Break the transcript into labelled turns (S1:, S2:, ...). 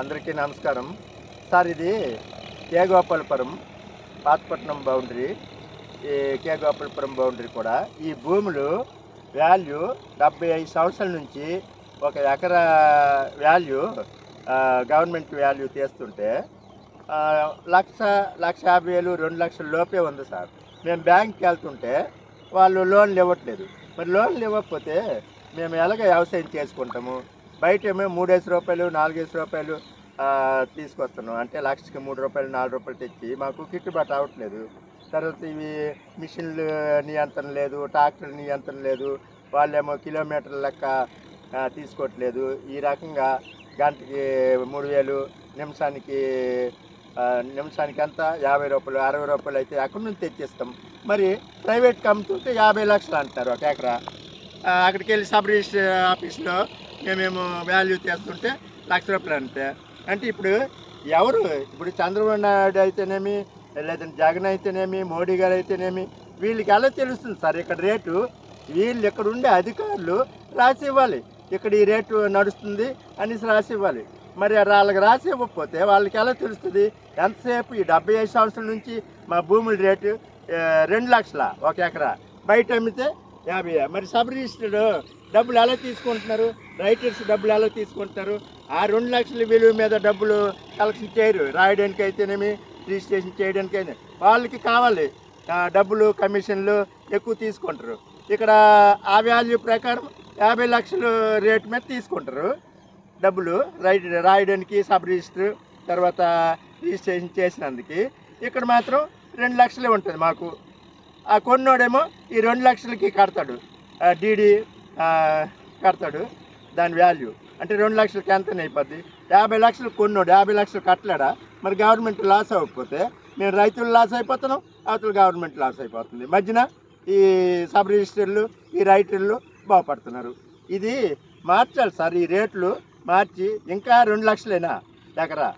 S1: అందరికీ నమస్కారం. సార్ ఇది కే గోపాలపురం పాతపట్నం బౌండరీ. ఈ కే గోపాలపురం బౌండరీ కూడా ఈ భూములు వాల్యూ డెబ్బై ఐదు సంవత్సరాల నుంచి ఒక ఎకరా వాల్యూ గవర్నమెంట్ వాల్యూ తీస్తుంటే లక్ష లక్ష యాభై వేలు రెండు లక్షల లోపే ఉంది సార్. మేము బ్యాంక్కి వెళ్తుంటే వాళ్ళు లోన్లు ఇవ్వట్లేదు. మరి లోన్లు ఇవ్వకపోతే మేము ఎలాగ వ్యవసాయం చేసుకుంటాము? బయట ఏమో మూడేసి రూపాయలు నాలుగేసి రూపాయలు తీసుకొస్తున్నాం. అంటే లక్షకి మూడు రూపాయలు నాలుగు రూపాయలు తెచ్చి మాకు గిట్టుబాటు అవ్వట్లేదు. తర్వాత ఇవి మిషన్లు నియంత్రణ లేదు ట్రాక్టర్ నియంత్రణ లేదు వాళ్ళేమో కిలోమీటర్ల లెక్క తీసుకోవట్లేదు. ఈ రకంగా గంటకి మూడు వేలు నిమిషానికి నిమిషానికి అంతా యాభై రూపాయలు అరవై రూపాయలు అయితే అక్కడి నుంచి తెచ్చిస్తాం. మరి ప్రైవేట్ కంపెనీతో యాభై లక్షలు అంటారు ఒక ఎకరా. అక్కడికి వెళ్ళి సబ్ రిజిస్టర్ ఆఫీస్లో మేము వాల్యూ చేస్తుంటే లక్ష రూపాయలు అంతే. అంటే ఇప్పుడు ఎవరు? ఇప్పుడు చంద్రబాబు నాయుడు అయితేనేమి లేదంటే జగన్ అయితేనేమి మోడీ గారు అయితేనేమి వీళ్ళకి ఎలా తెలుస్తుంది సార్ ఇక్కడ రేటు? వీళ్ళు ఇక్కడ ఉండే అధికారులు రాసి ఇవ్వాలి. ఇక్కడ ఈ రేటు నడుస్తుంది అనేసి రాసి ఇవ్వాలి. మరి వాళ్ళకి రాసి ఇవ్వకపోతే వాళ్ళకి ఎలా తెలుస్తుంది? ఎంతసేపు? ఈ డెబ్బై ఐదు సంవత్సరాల నుంచి మా భూముల రేటు రెండు లక్షల ఒక ఎకరా. బయట అమ్మితే యాభై. మరి సబ్ రిజిస్టర్డ్ డబ్బులు ఎలా తీసుకుంటున్నారు? రైటర్స్ డబ్బులు ఎలా తీసుకుంటున్నారు? ఆ రెండు లక్షల విలువ మీద డబ్బులు కలెక్షన్ చేయరు. రాయడానికి అయితేనేమి రిజిస్ట్రేషన్ చేయడానికి అయితే వాళ్ళకి కావాలి. డబ్బులు కమిషన్లు ఎక్కువ తీసుకుంటారు. ఇక్కడ ఆ వాల్యూ ప్రకారం యాభై లక్షలు రేటు మీద తీసుకుంటారు డబ్బులు రైట్ రాయడానికి సబ్ రిజిస్టర్ తర్వాత రిజిస్ట్రేషన్ చేసినందుకు. ఇక్కడ మాత్రం రెండు లక్షలే ఉంటుంది మాకు. ఆ కొన్నోడేమో ఈ రెండు లక్షలకి కడతాడు. డీడీ కడతాడు. దాని వాల్యూ అంటే రెండు లక్షలకి ఎంత అయిపోద్ది. యాభై లక్షలు కొన్నోడు యాభై లక్షలు కట్టలేడా? మరి గవర్నమెంట్ లాస్ అవ్వకపోతే మేము రైతులు లాస్ అయిపోతున్నాం అవతల గవర్నమెంట్ లాస్ అయిపోతుంది. మధ్యన ఈ సబ్ రిజిస్టర్లు ఈ రైటర్లు బాగుపడుతున్నారు. ఇది మార్చాలి సార్ ఈ రేట్లు మార్చి ఇంకా రెండు లక్షలేనా? ఎకరా